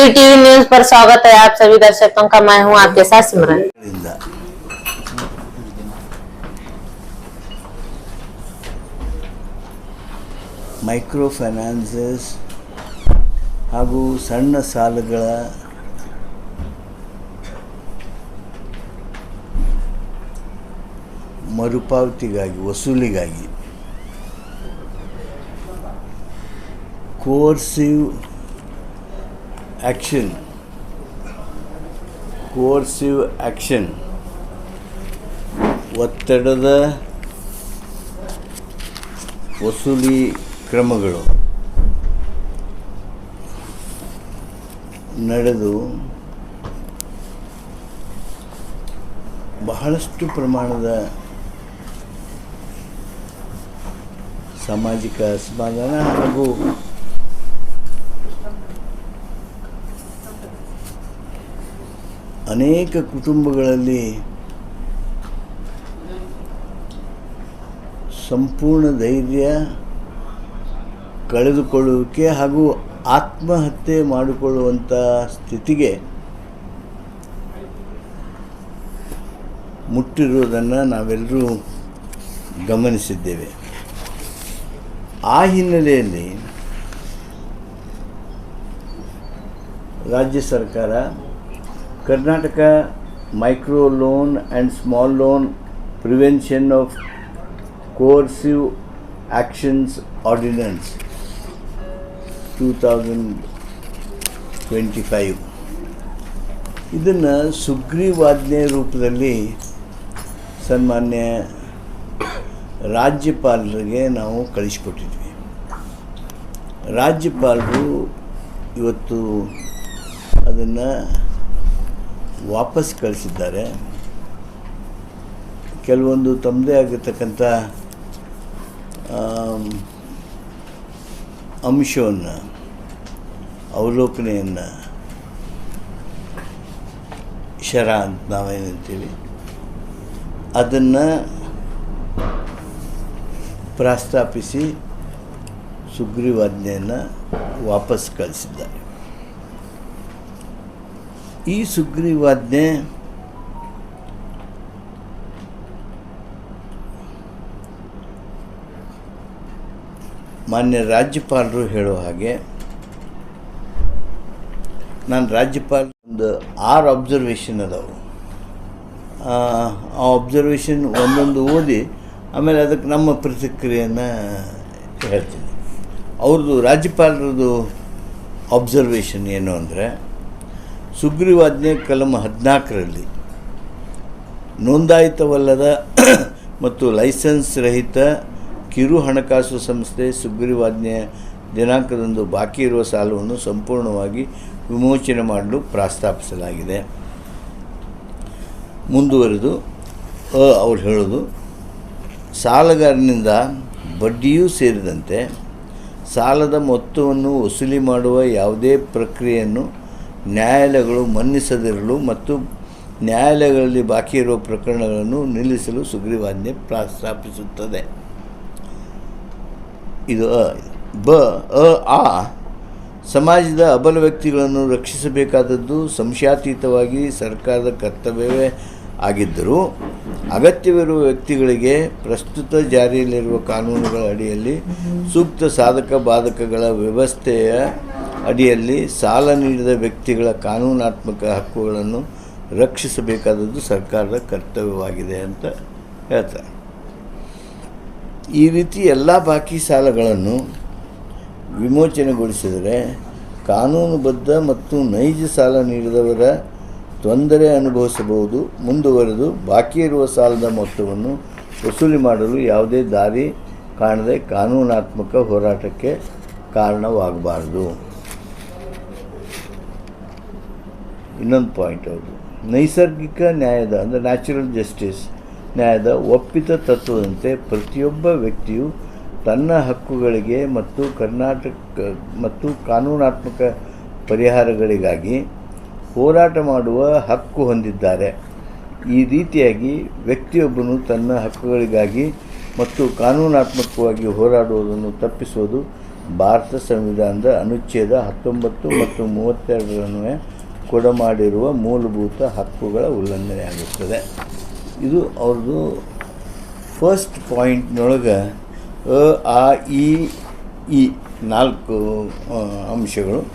जी TV news पर स्वागत है आप सभी दर्शकों का मैं हूं आपके साथ सिमरन ಇಂದ ಮೈಕ್ರೋ ಫೈನಾನ್ಸಸ್ ಹಾಗೂ ಸಣ್ಣ ಸಾಲಗಳ ಮರುಪಾವತಿಗಾಗಿ ವಸೂಲಿಗಾಗಿ ಕೋರ್ಸಿವ್ ಆ್ಯಕ್ಷನ್ ಕೋರ್ಸಿವ್ ಆ್ಯಕ್ಷನ್ ಒತ್ತಡದ ವಸೂಲಿ ಕ್ರಮಗಳು. ನಡೆದು ಬಹಳಷ್ಟು ಪ್ರಮಾಣದ ಸಾಮಾಜಿಕ ಅಸಮಾಧಾನ ಹಾಗೂ ಅನೇಕ ಕುಟುಂಬಗಳಲ್ಲಿ ಸಂಪೂರ್ಣ ಧೈರ್ಯ ಕಳೆದುಕೊಳ್ಳುವಿಕೆ ಹಾಗೂ ಆತ್ಮಹತ್ಯೆ ಮಾಡಿಕೊಳ್ಳುವಂಥ ಸ್ಥಿತಿಗೆ ಮುಟ್ಟಿರುವುದನ್ನು ನಾವೆಲ್ಲರೂ ಗಮನಿಸಿದ್ದೇವೆ. ಆ ಹಿನ್ನೆಲೆಯಲ್ಲಿ ರಾಜ್ಯ ಸರ್ಕಾರ Karnataka micro loan and small loan prevention of coercive actions ordinance two thousand twenty five ಇದನ್ನು ಸುಗ್ರೀವಾಜ್ಞೆ ರೂಪದಲ್ಲಿ ಸನ್ಮಾನ್ಯ ರಾಜ್ಯಪಾಲರಿಗೆ ನಾವು ಕಳಿಸ್ಕೊಟ್ಟಿದ್ವಿ. ರಾಜ್ಯಪಾಲರು ಇವತ್ತು ಅದನ್ನು ವಾಪಸ್ ಕಳಿಸಿದ್ದಾರೆ. ಕೆಲವೊಂದು ತಮ್ಮದೇ ಆಗಿರ್ತಕ್ಕಂಥ ಅಂಶವನ್ನು, ಅವಲೋಕನೆಯನ್ನು ಶರ ಅಂತ ನಾವೇನಂತೀವಿ ಅದನ್ನು ಪ್ರಸ್ತಾಪಿಸಿ ಸುಗ್ರೀವಾಜ್ಞೆಯನ್ನು ವಾಪಸ್ ಕಳಿಸಿದ್ದಾರೆ. ಈ ಸುಗ್ರೀವಾಜ್ಞೆ ಮಾನ್ಯ ರಾಜ್ಯಪಾಲರು ಹೇಳುವ ಹಾಗೆ, ನಾನು ರಾಜ್ಯಪಾಲ ಒಂದು ಆರು ಅಬ್ಸರ್ವೇಷನ್ ಅದಾವು. ಆ ಅಬ್ಸರ್ವೇಷನ್ ಒಂದೊಂದು ಓದಿ, ಆಮೇಲೆ ಅದಕ್ಕೆ ನಮ್ಮ ಪ್ರತಿಕ್ರಿಯೆಯನ್ನು ಹೇಳ್ತೀನಿ. ಅವ್ರದ್ದು ರಾಜ್ಯಪಾಲರದು ಅಬ್ಸರ್ವೇಷನ್ ಏನು ಅಂದರೆ ಸುಗ್ರೀವಾಜ್ಞೆ ಕಲಂ ಹದಿನಾಲ್ಕರಲ್ಲಿ ನೋಂದಾಯಿತವಲ್ಲದ ಮತ್ತು ಲೈಸೆನ್ಸ್ ರಹಿತ ಕಿರು ಹಣಕಾಸು ಸಂಸ್ಥೆ ಸುಗ್ರೀವಾಜ್ಞೆಯ ದಿನಾಂಕದಂದು ಬಾಕಿ ಇರುವ ಸಾಲವನ್ನು ಸಂಪೂರ್ಣವಾಗಿ ವಿಮೋಚನೆ ಮಾಡಲು ಪ್ರಸ್ತಾಪಿಸಲಾಗಿದೆ. ಮುಂದುವರೆದು ಅವ್ರು ಹೇಳೋದು, ಸಾಲಗಾರನಿಂದ ಬಡ್ಡಿಯೂ ಸೇರಿದಂತೆ ಸಾಲದ ಮೊತ್ತವನ್ನು ವಸೂಲಿ ಮಾಡುವ ಯಾವುದೇ ಪ್ರಕ್ರಿಯೆಯನ್ನು ನ್ಯಾಯಾಲಯಗಳು ಮನ್ನಿಸದಿರಲು ಮತ್ತು ನ್ಯಾಯಾಲಯಗಳಲ್ಲಿ ಬಾಕಿ ಇರುವ ಪ್ರಕರಣಗಳನ್ನು ನಿಲ್ಲಿಸಲು ಸುಗ್ರೀವಾಜ್ಞೆ ಪ್ರಸ್ತಾಪಿಸುತ್ತದೆ ಇದು ಅ, ಬ, ಅ, ಆ, ಸಮಾಜದ ಅಬಲ ವ್ಯಕ್ತಿಗಳನ್ನು ರಕ್ಷಿಸಬೇಕಾದದ್ದು ಸಂಶಯಾತೀತವಾಗಿ ಸರ್ಕಾರದ ಕರ್ತವ್ಯವೇ ಆಗಿದ್ದರೂ ಅಗತ್ಯವಿರುವ ವ್ಯಕ್ತಿಗಳಿಗೆ ಪ್ರಸ್ತುತ ಜಾರಿಯಲ್ಲಿರುವ ಕಾನೂನುಗಳ ಅಡಿಯಲ್ಲಿ ಸೂಕ್ತ ಸಾಧಕ ಬಾಧಕಗಳ ವ್ಯವಸ್ಥೆಯ ಅಡಿಯಲ್ಲಿ ಸಾಲ ನೀಡಿದ ವ್ಯಕ್ತಿಗಳ ಕಾನೂನಾತ್ಮಕ ಹಕ್ಕುಗಳನ್ನು ರಕ್ಷಿಸಬೇಕಾದದ್ದು ಸರ್ಕಾರದ ಕರ್ತವ್ಯವಾಗಿದೆ ಅಂತ ಹೇಳ್ತಾರೆ. ಈ ರೀತಿ ಎಲ್ಲ ಬಾಕಿ ಸಾಲಗಳನ್ನು ವಿಮೋಚನೆಗೊಳಿಸಿದರೆ ಕಾನೂನುಬದ್ಧ ಮತ್ತು ನೈಜ ಸಾಲ ನೀಡಿದವರ ತೊಂದರೆ ಅನುಭವಿಸಬಹುದು, ಮುಂದುವರೆದು ಬಾಕಿ ಇರುವ ಸಾಲದ ಮೊತ್ತವನ್ನು ವಸೂಲಿ ಮಾಡಲು ಯಾವುದೇ ದಾರಿ ಕಾಣದೆ ಕಾನೂನಾತ್ಮಕ ಹೋರಾಟಕ್ಕೆ ಕಾರಣವಾಗಬಾರ್ದು. ಇನ್ನೊಂದು ಪಾಯಿಂಟ್ ಹೌದು ನೈಸರ್ಗಿಕ ನ್ಯಾಯದ, ಅಂದರೆ ನ್ಯಾಚುರಲ್ ಜಸ್ಟಿಸ್ ನ್ಯಾಯದ ಒಪ್ಪಿತ ತತ್ವದಂತೆ ಪ್ರತಿಯೊಬ್ಬ ವ್ಯಕ್ತಿಯು ತನ್ನ ಹಕ್ಕುಗಳಿಗೆ ಮತ್ತು ಕರ್ನಾಟಕ, ಮತ್ತು ಕಾನೂನಾತ್ಮಕ ಪರಿಹಾರಗಳಿಗಾಗಿ ಹೋರಾಟ ಮಾಡುವ ಹಕ್ಕು ಹೊಂದಿದ್ದಾರೆ. ಈ ರೀತಿಯಾಗಿ ವ್ಯಕ್ತಿಯೊಬ್ಬನು ತನ್ನ ಹಕ್ಕುಗಳಿಗಾಗಿ ಮತ್ತು ಕಾನೂನಾತ್ಮಕವಾಗಿ ಹೋರಾಡುವುದನ್ನು ತಪ್ಪಿಸುವುದು ಭಾರತ ಸಂವಿಧಾನದ ಅನುಚ್ಛೇದ ಹತ್ತೊಂಬತ್ತು ಮತ್ತು ಮೂವತ್ತೆರಡರನ್ವಯ ಕೊಡಮಾಡಿರುವ ಮೂಲಭೂತ ಹಕ್ಕುಗಳ ಉಲ್ಲಂಘನೆಯಾಗುತ್ತದೆ ಇದು ಅವ್ರದ್ದು ಫಸ್ಟ್ ಪಾಯಿಂಟ್ನೊಳಗೆ ಅ, ಆ, ಇ ಈ ನಾಲ್ಕು ಅಂಶಗಳು.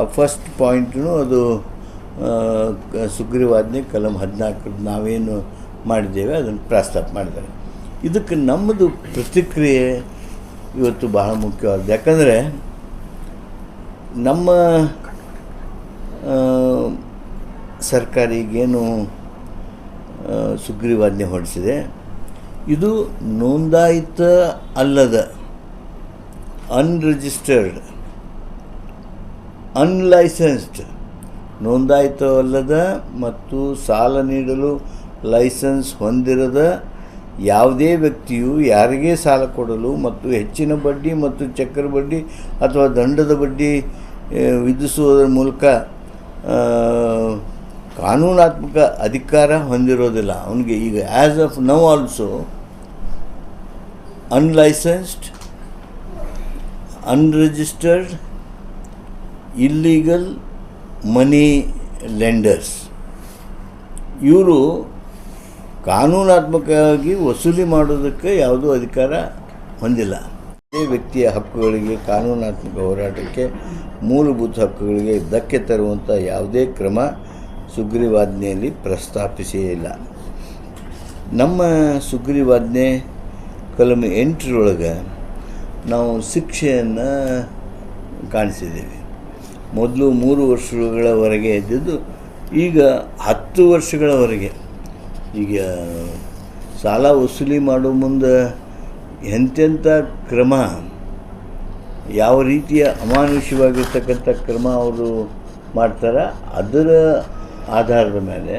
ಆ ಫಸ್ಟ್ ಪಾಯಿಂಟ್ನು ಅದು ಸುಗ್ರೀವಾಜ್ಞೆ ಕಲಂ ಹದಿನಾಲ್ಕು ನಾವೇನು ಮಾಡಿದ್ದೇವೆ, ಅದನ್ನು ಪ್ರಸ್ತಾಪ ಮಾಡಿದ್ದಾರೆ. ಇದಕ್ಕೆ ನಮ್ಮದು ಪ್ರತಿಕ್ರಿಯೆ ಇವತ್ತು ಬಹಳ ಮುಖ್ಯವಾದ ಯಾಕಂದರೆ ನಮ್ಮ ಸರ್ಕಾರ ಈಗೇನು ಸುಗ್ರೀವಾಜ್ಞೆ ಹೊರಡಿಸಿದೆ. ಇದು ನೋಂದಾಯಿತ ಅಲ್ಲದ ಅನ್ರಿಜಿಸ್ಟರ್ಡ್ ಅನ್ಲೈಸೆನ್ಸ್ಡ್ ನೋಂದಾಯಿತವಲ್ಲದ ಮತ್ತು ಸಾಲ ನೀಡಲು ಲೈಸೆನ್ಸ್ ಹೊಂದಿರದ ಯಾವುದೇ ವ್ಯಕ್ತಿಯು ಯಾರಿಗೆ ಸಾಲ ಕೊಡಲು ಮತ್ತು ಹೆಚ್ಚಿನ ಬಡ್ಡಿ ಮತ್ತು ಚಕ್ರ ಬಡ್ಡಿ ಅಥವಾ ದಂಡದ ಬಡ್ಡಿ ವಿಧಿಸುವುದರ ಮೂಲಕ ಕಾನೂನಾತ್ಮಕ ಅಧಿಕಾರ ಹೊಂದಿರೋದಿಲ್ಲ. ಅವನಿಗೆ ಈಗ as of now also unlicensed unregistered illegal money lenders ಇವರು ಕಾನೂನಾತ್ಮಕವಾಗಿ ವಸೂಲಿ ಮಾಡೋದಕ್ಕೆ ಯಾವುದೂ ಅಧಿಕಾರ ಹೊಂದಿಲ್ಲ. ವ್ಯಕ್ತಿಯ ಹಕ್ಕುಗಳಿಗೆ, ಕಾನೂನಾತ್ಮಕ ಹೋರಾಟಕ್ಕೆ, ಮೂಲಭೂತ ಹಕ್ಕುಗಳಿಗೆ ಧಕ್ಕೆ ತರುವಂಥ ಯಾವುದೇ ಕ್ರಮ ಸುಗ್ರೀವಾಜ್ಞೆಯಲ್ಲಿ ಪ್ರಸ್ತಾಪಿಸೇ ಇಲ್ಲ. ನಮ್ಮ ಸುಗ್ರೀವಾಜ್ಞೆ ಕಲಂ ಎಂಟರೊಳಗೆ ನಾವು ಶಿಕ್ಷೆಯನ್ನು ಕಾಣಿಸಿದ್ದೀವಿ. ಮೊದಲು ಮೂರು ವರ್ಷಗಳವರೆಗೆ ಇದ್ದಿದ್ದು, ಈಗ ಹತ್ತು ವರ್ಷಗಳವರೆಗೆ. ಈಗ ಸಾಲ ವಸೂಲಿ ಮಾಡೋ ಮುಂದೆ ಎಂತೆಂಥ ಕ್ರಮ, ಯಾವ ರೀತಿಯ ಅಮಾನುಷ್ಯವಾಗಿರ್ತಕ್ಕಂಥ ಕ್ರಮ ಅವರು ಮಾಡ್ತಾರೆ, ಅದರ ಆಧಾರದ ಮೇಲೆ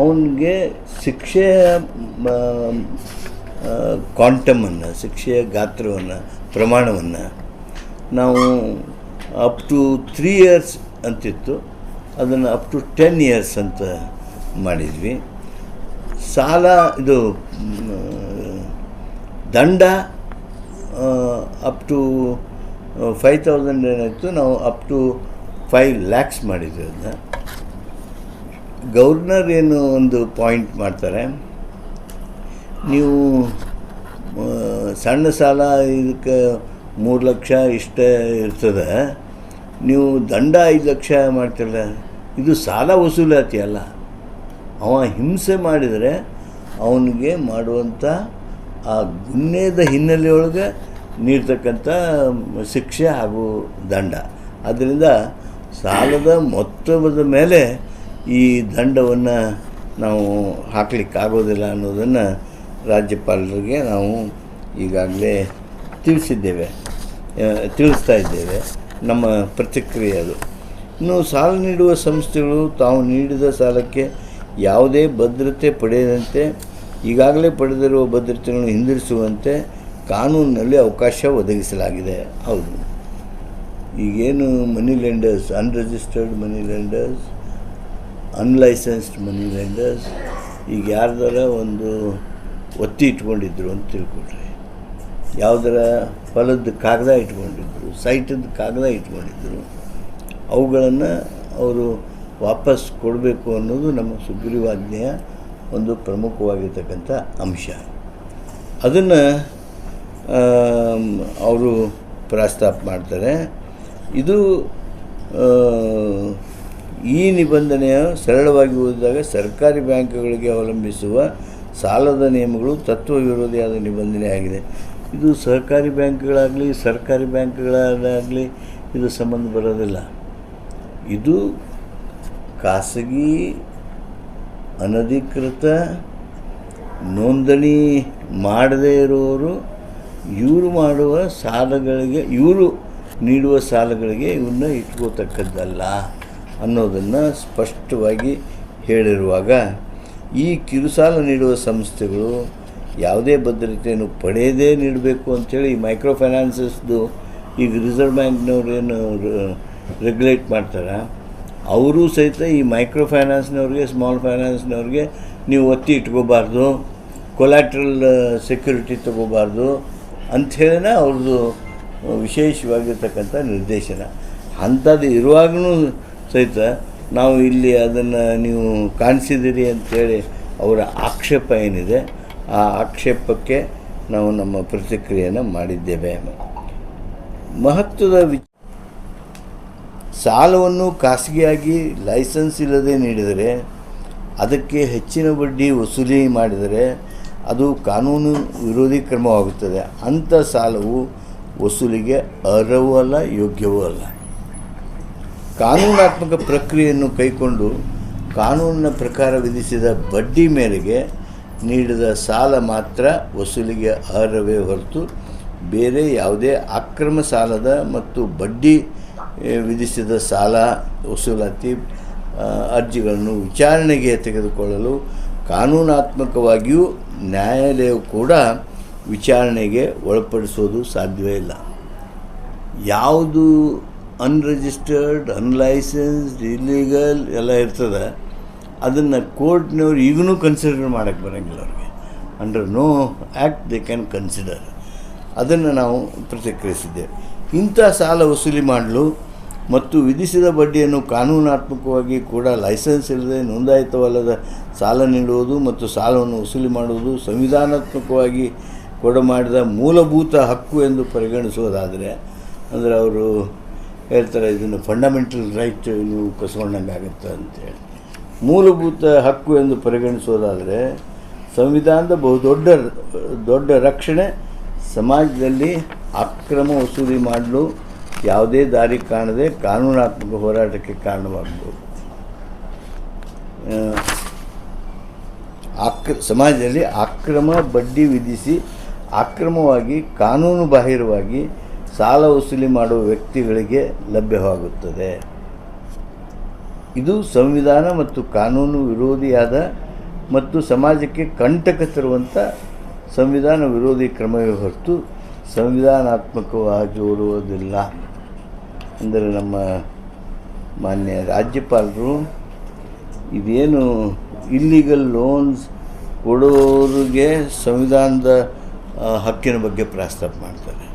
ಅವನಿಗೆ ಶಿಕ್ಷೆಯ ಕ್ವಾಂಟಮನ್ನು, ಶಿಕ್ಷೆಯ ಗಾತ್ರವನ್ನು, ಪ್ರಮಾಣವನ್ನು ನಾವು ಅಪ್ ಟು ತ್ರೀ ಇಯರ್ಸ್ ಅಂತಿತ್ತು. ಅದನ್ನು ಅಪ್ ಟು ಟೆನ್ ಇಯರ್ಸ್ ಅಂತ ಮಾಡಿದ್ವಿ. ಸಾಲ, ಇದು ದಂಡ ಅಪ್ ಟು ಫೈವ್ ತೌಸಂಡ್ ಏನಾಯಿತು, ನಾವು ಅಪ್ ಟು ಫೈವ್ ಲ್ಯಾಕ್ಸ್ ಮಾಡಿದ್ವಿ ಅದನ್ನ ಗವರ್ನರ್ ಏನು ಒಂದು ಪಾಯಿಂಟ್ ಮಾಡ್ತಾರೆ, ನೀವು ಸಣ್ಣ ಸಾಲ ಇದಕ್ಕೆ ಮೂರು ಲಕ್ಷ ಇಷ್ಟೇ ಇರ್ತದೆ, ನೀವು ದಂಡ ಐದು ಲಕ್ಷ ಮಾಡ್ತಿರಲ್ಲ ಇದು ಸಾಲ ವಸೂಲಾತಿ ಅಲ್ಲ. ಅವ ಹಿಂಸೆ ಮಾಡಿದರೆ ಅವನಿಗೆ ಮಾಡುವಂಥ ಆ ಗುನ್ನೆದ ಹಿನ್ನೆಲೆಯೊಳಗೆ ನೀಡ್ತಕ್ಕಂಥ ಶಿಕ್ಷೆ ಹಾಗೂ ದಂಡ. ಆದ್ದರಿಂದ ಸಾಲದ ಮೊತ್ತದ ಮೇಲೆ ಈ ದಂಡವನ್ನು ನಾವು ಹಾಕಲಿಕ್ಕಾಗೋದಿಲ್ಲ ಅನ್ನೋದನ್ನು ರಾಜ್ಯಪಾಲರಿಗೆ ನಾವು ಈಗಾಗಲೇ ತಿಳಿಸಿದ್ದೇವೆ. ತಿಳಿಸ್ತಾ ಇದ್ದೇವೆ. ನಮ್ಮ ಪ್ರತಿಕ್ರಿಯೆ ಅದು. ಇನ್ನು ಸಾಲ ನೀಡುವ ಸಂಸ್ಥೆಗಳು ತಾವು ನೀಡಿದ ಸಾಲಕ್ಕೆ ಯಾವುದೇ ಭದ್ರತೆ ಪಡೆಯದಂತೆ ಈಗಾಗಲೇ ಪಡೆದಿರುವ ಭದ್ರತೆಗಳನ್ನು ಹಿಂದಿರಿಸುವಂತೆ ಕಾನೂನಿನಲ್ಲಿ ಅವಕಾಶ ಒದಗಿಸಲಾಗಿದೆ. ಹೌದು. ಈಗೇನು money lenders unregistered money lenders unlicensed money lenders ಈಗ ಯಾರ್ದಾರ ಒಂದು ಒತ್ತಿ ಇಟ್ಕೊಂಡಿದ್ರು ಅಂತ ತಿಳ್ಕೊಳ್ರಿ. ಯಾವುದರ ಫಲದ ಕಾಗದ ಇಟ್ಕೊಂಡಿದ್ರು, ಸೈಟದ ಕಾಗದ ಇಟ್ಕೊಂಡಿದ್ರು, ಅವುಗಳನ್ನು ಅವರು ವಾಪಸ್ ಕೊಡಬೇಕು ಅನ್ನೋದು ನಮ್ಮ ಸುಗ್ರೀವಾಜ್ಞೆಯ ಒಂದು ಪ್ರಮುಖವಾಗಿರ್ತಕ್ಕಂಥ ಅಂಶ. ಅದನ್ನು ಅವರು ಪ್ರಸ್ತಾಪ ಮಾಡ್ತಾರೆ. ಇದು ಈ ನಿಬಂಧನೆಯ ಸರಳವಾಗಿ ಓದಿದಾಗ ಸರ್ಕಾರಿ ಬ್ಯಾಂಕ್ಗಳಿಗೆ ಅವಲಂಬಿಸುವ ಸಾಲದ ನಿಯಮಗಳು ತತ್ವ ವಿರೋಧಿಯಾದ ನಿಬಂಧನೆ ಆಗಿದೆ. ಇದು ಸಹಕಾರಿ ಬ್ಯಾಂಕ್ಗಳಾಗಲಿ, ಸರ್ಕಾರಿ ಬ್ಯಾಂಕ್ಗಳಾಗಲಿ ಇದು ಸಂಬಂಧ ಬರೋದಿಲ್ಲ. ಇದು ಖಾಸಗಿ ಅನಧಿಕೃತ ನೋಂದಣಿ ಮಾಡದೇ ಇರೋರು, ಇವರು ಮಾಡುವ ಸಾಲಗಳಿಗೆ, ಇವರು ನೀಡುವ ಸಾಲಗಳಿಗೆ ಇವನ್ನ ಇಟ್ಕೋತಕ್ಕದ್ದಲ್ಲ ಅನ್ನೋದನ್ನು ಸ್ಪಷ್ಟವಾಗಿ ಹೇಳಿರುವಾಗ, ಈ ಕಿರುಸಾಲ ನೀಡುವ ಸಂಸ್ಥೆಗಳು ಯಾವುದೇ ಭದ್ರತೆಯನ್ನು ಪಡೆಯದೇ ನೀಡಬೇಕು ಅಂಥೇಳಿ ಈ ಮೈಕ್ರೋ ಫೈನಾನ್ಸಸ್ದು ಈಗ ರಿಸರ್ವ್ ಬ್ಯಾಂಕ್ನವ್ರು ಏನು ರೆಗ್ಯುಲೇಟ್ ಮಾಡ್ತಾರೆ? ಅವರು ಸಹಿತ ಈ ಮೈಕ್ರೋ ಫೈನಾನ್ಸ್ನವ್ರಿಗೆ ಸ್ಮಾಲ್ ಫೈನಾನ್ಸ್ನವ್ರಿಗೆ ನೀವು ಒತ್ತಿ ಇಟ್ಕೋಬಾರ್ದು ಕೊಲ್ಯಾಟ್ರಲ್ ಸೆಕ್ಯೂರಿಟಿ ತೊಗೋಬಾರ್ದು ಅಂಥೇಳಿನ ಅವ್ರದ್ದು ವಿಶೇಷವಾಗಿರ್ತಕ್ಕಂಥ ನಿರ್ದೇಶನ. ಅಂಥದ್ದು ಇರುವಾಗಲೂ ಸಹಿತ ನಾವು ಇಲ್ಲಿ ಅದನ್ನು ನೀವು ಕಾಣಿಸಿದಿರಿ ಅಂಥೇಳಿ ಅವರ ಆಕ್ಷೇಪ ಏನಿದೆ, ಆ ಆಕ್ಷೇಪಕ್ಕೆ ನಾವು ನಮ್ಮ ಪ್ರತಿಕ್ರಿಯೆಯನ್ನು ಮಾಡಿದ್ದೇವೆ. ಮಹತ್ವದ ವಿ ಸಾಲವನ್ನು ಖಾಸಗಿಯಾಗಿ ಲೈಸೆನ್ಸ್ ಇಲ್ಲದೆ ನೀಡಿದರೆ ಅದಕ್ಕೆ ಹೆಚ್ಚಿನ ಬಡ್ಡಿ ವಸೂಲಿ ಮಾಡಿದರೆ ಅದು ಕಾನೂನು ವಿರೋಧಿ ಕ್ರಮವಾಗುತ್ತದೆ. ಅಂಥ ಸಾಲವು ವಸೂಲಿಗೆ ಅರ್ಹವೂ ಅಲ್ಲ, ಯೋಗ್ಯವೂ ಅಲ್ಲ. ಕಾನೂನಾತ್ಮಕ ಪ್ರಕ್ರಿಯೆಯನ್ನು ಕೈಕೊಂಡು ಕಾನೂನಿನ ಪ್ರಕಾರ ವಿಧಿಸಿದ ಬಡ್ಡಿ ಮೇರೆಗೆ ನೀಡಿದ ಸಾಲ ಮಾತ್ರ ವಸೂಲಿಗೆ ಅರ್ಹವೇ ಹೊರತು ಬೇರೆ ಯಾವುದೇ ಅಕ್ರಮ ಸಾಲದ ಮತ್ತು ಬಡ್ಡಿ ವಿಧಿಸಿದ ಸಾಲ, ವಸೂಲಾತಿ ಅರ್ಜಿಗಳನ್ನು ವಿಚಾರಣೆಗೆ ತೆಗೆದುಕೊಳ್ಳಲು ಕಾನೂನಾತ್ಮಕವಾಗಿಯೂ ನ್ಯಾಯಾಲಯವು ಕೂಡ ವಿಚಾರಣೆಗೆ ಒಳಪಡಿಸೋದು ಸಾಧ್ಯವೇ ಇಲ್ಲ. ಯಾವುದು ಅನ್ರಿಜಿಸ್ಟರ್ಡ್ ಅನ್ಲೈಸೆನ್ಸ್ಡ್ ಇಲ್ಲೀಗಲ್ ಎಲ್ಲ ಇರ್ತದೆ, ಅದನ್ನು ಕೋರ್ಟ್ನವ್ರು ಈಗಲೂ ಕನ್ಸಿಡರ್ ಮಾಡೋಕ್ಕೆ ಬರೋಂಗಿಲ್ಲ ಅವ್ರಿಗೆ. Under no act they can consider ಅದನ್ನು ನಾವು ಪ್ರತಿಕ್ರಿಯಿಸಿದ್ದೇವೆ. ಇಂಥ ಸಾಲ ವಸೂಲಿ ಮಾಡಲು ಮತ್ತು ವಿಧಿಸಿದ ಬಡ್ಡಿಯನ್ನು ಕಾನೂನಾತ್ಮಕವಾಗಿ ಕೂಡ ಲೈಸೆನ್ಸ್ ಇಲ್ಲದೆ ನೋಂದಾಯಿತವಲ್ಲದ ಸಾಲ ನೀಡುವುದು ಮತ್ತು ಸಾಲವನ್ನು ವಸೂಲಿ ಮಾಡುವುದು ಸಂವಿಧಾನಾತ್ಮಕವಾಗಿ ಕೊಡಮಾಡಿದ ಮೂಲಭೂತ ಹಕ್ಕು ಎಂದು ಪರಿಗಣಿಸುವುದಾದರೆ, ಅಂದರೆ ಅವರು ಹೇಳ್ತಾರೆ ಇದನ್ನು ಫಂಡಮೆಂಟಲ್ ರೈಟ್ ನೀವು ಕಸ್ಕೊಂಡಂಗೆ ಆಗುತ್ತೆ ಅಂತೇಳಿ ಮೂಲಭೂತ ಹಕ್ಕು ಎಂದು ಪರಿಗಣಿಸೋದಾದರೆ ಸಂವಿಧಾನದ ಬಹುದೊಡ್ಡ ದೊಡ್ಡ ರಕ್ಷಣೆ ಸಮಾಜದಲ್ಲಿ ಅಕ್ರಮ ವಸೂಲಿ ಮಾಡಲು ಯಾವುದೇ ದಾರಿ ಕಾಣದೆ ಕಾನೂನಾತ್ಮಕ ಹೋರಾಟಕ್ಕೆ ಕಾರಣವಾಗಬಹುದು ಆಕ್ರ ಸಮಾಜದಲ್ಲಿ ಅಕ್ರಮ ಬಡ್ಡಿ ವಿಧಿಸಿ ಅಕ್ರಮವಾಗಿ ಕಾನೂನು ಬಾಹಿರವಾಗಿ ಸಾಲ ವಸೂಲಿ ಮಾಡುವ ವ್ಯಕ್ತಿಗಳಿಗೆ ಲಭ್ಯವಾಗುತ್ತದೆ. ಇದು ಸಂವಿಧಾನ ಮತ್ತು ಕಾನೂನು ವಿರೋಧಿಯಾದ ಮತ್ತು ಸಮಾಜಕ್ಕೆ ಕಂಟಕ ತರುವಂಥ ಸಂವಿಧಾನ ವಿರೋಧಿ ಕ್ರಮವೇ ಹೊರತು ಸಂವಿಧಾನಾತ್ಮಕವಾಗಿರುವುದಿಲ್ಲ ಅಂದರೆ ನಮ್ಮ ಮಾನ್ಯ ರಾಜ್ಯಪಾಲರು ಇದೇನು ಇಲ್ಲಿಗಲ್ ಲೋನ್ಸ್ ಕೊಡೋರಿಗೆ ಸಂವಿಧಾನದ ಹಕ್ಕಿನ ಬಗ್ಗೆ ಪ್ರಸ್ತಾಪ ಮಾಡ್ತಾರೆ.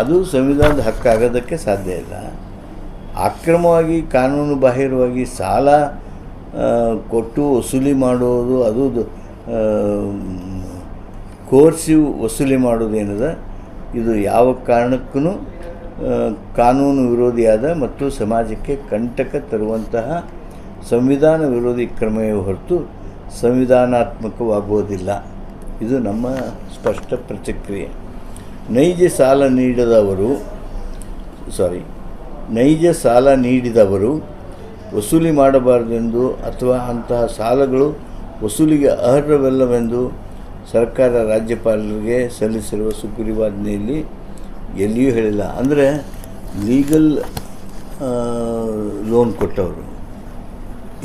ಅದು ಸಂವಿಧಾನದ ಹಕ್ಕಾಗೋದಕ್ಕೆ ಸಾಧ್ಯ ಇಲ್ಲ. ಅಕ್ರಮವಾಗಿ, ಕಾನೂನು ಬಾಹಿರವಾಗಿ ಸಾಲ ಕೊಟ್ಟು ವಸೂಲಿ ಮಾಡೋದು, ಅದು ಕೋರ್ಸಿ ವಸೂಲಿ ಮಾಡೋದೇನಿದೆ, ಇದು ಯಾವ ಕಾರಣಕ್ಕೂ ಕಾನೂನು ವಿರೋಧಿಯಾದ ಮತ್ತು ಸಮಾಜಕ್ಕೆ ಕಂಟಕ ತರುವಂತಹ ಸಂವಿಧಾನ ವಿರೋಧಿ ಕ್ರಮವೇ ಹೊರತು ಸಂವಿಧಾನಾತ್ಮಕವಾಗುವುದಿಲ್ಲ. ಇದು ನಮ್ಮ ಸ್ಪಷ್ಟ ಪ್ರತಿಕ್ರಿಯೆ. ನೈಜ ಸಾಲ ನೀಡದವರು ಸಾರಿ ನೈಜ ಸಾಲ ನೀಡಿದವರು ವಸೂಲಿ ಮಾಡಬಾರದೆಂದು ಅಥವಾ ಅಂತಹ ಸಾಲಗಳು ವಸೂಲಿಗೆ ಅರ್ಹವಲ್ಲವೆಂದು ಸರ್ಕಾರ ರಾಜ್ಯಪಾಲರಿಗೆ ಸಲ್ಲಿಸಿರುವ ಸುಗ್ರೀವಾಜ್ಞೆಯಲ್ಲಿ ಎಲ್ಲಿಯೂ ಹೇಳಿಲ್ಲ. ಅಂದರೆ ಲೀಗಲ್ ಲೋನ್ ಕೊಟ್ಟವರು.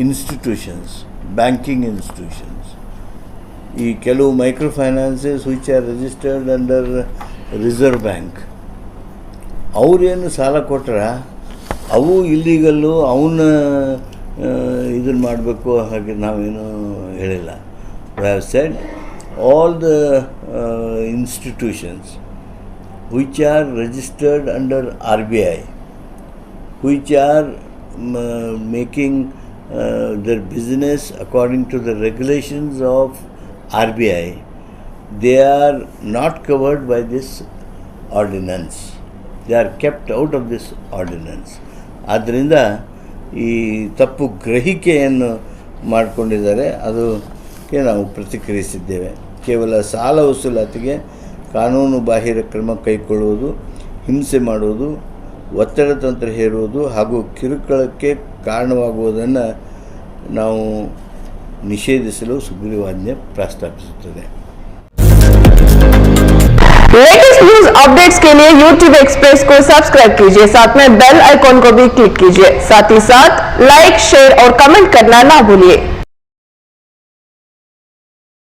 ಇನ್ಸ್ಟಿಟ್ಯೂಷನ್ಸ್ ಬ್ಯಾಂಕಿಂಗ್ ಇನ್ಸ್ಟಿಟ್ಯೂಷನ್ಸ್ ಈ ಕೆಲವು micro finances which are registered under reserve bank ಅವರೇನು ಸಾಲ ಕೊಟ್ಟರೆ ಅವು ಇಲ್ಲಿಗಲ್ಲು ಅವನ್ನ ಇದನ್ನು ಮಾಡಬೇಕು ಹಾಗೆ ನಾವೇನು ಹೇಳಿಲ್ಲ. Said all the institutions which are registered under RBI, which are mm, making uh, their business according to the regulations of RBI, they are not covered by this ordinance. They are kept out of this ordinance. ಆದ್ದರಿಂದ ಈ ತಪ್ಪು ಗ್ರಹಿಕೆಯನ್ನು ಮಾಡಿಕೊಂಡಿದ್ದಾರೆ ಅದಕ್ಕೆ ನಾವು ಪ್ರತಿಕ್ರಿಯಿಸಿದ್ದೇವೆ ಕೇವಲ ಸಾಲ ವಸೂಲಾತಿಗೆ ಕಾನೂನು ಬಾಹಿರ ಕ್ರಮ ಕೈಗೊಳ್ಳುವುದು ಹಿಂಸೆ ಮಾಡುವುದು ಒತ್ತಡ ತಂತ್ರ ಹೇರುವುದು ಹಾಗೂ ಕಿರುಕುಳಕ್ಕೆ ಕಾರಣವಾಗುವುದನ್ನು ನಾವು ನಿಷೇಧಿಸಲು ಸುಗ್ರೀವಾಜ್ಞೆ ಪ್ರಸ್ತಾಪಿಸುತ್ತದೆ लेटेस्ट न्यूज अपडेट्स के लिए YouTube एक्सप्रेस को सब्सक्राइब कीजिए साथ में बेल आइकॉन को भी क्लिक कीजिए साथ ही साथ लाइक शेयर और कमेंट करना ना भूलिए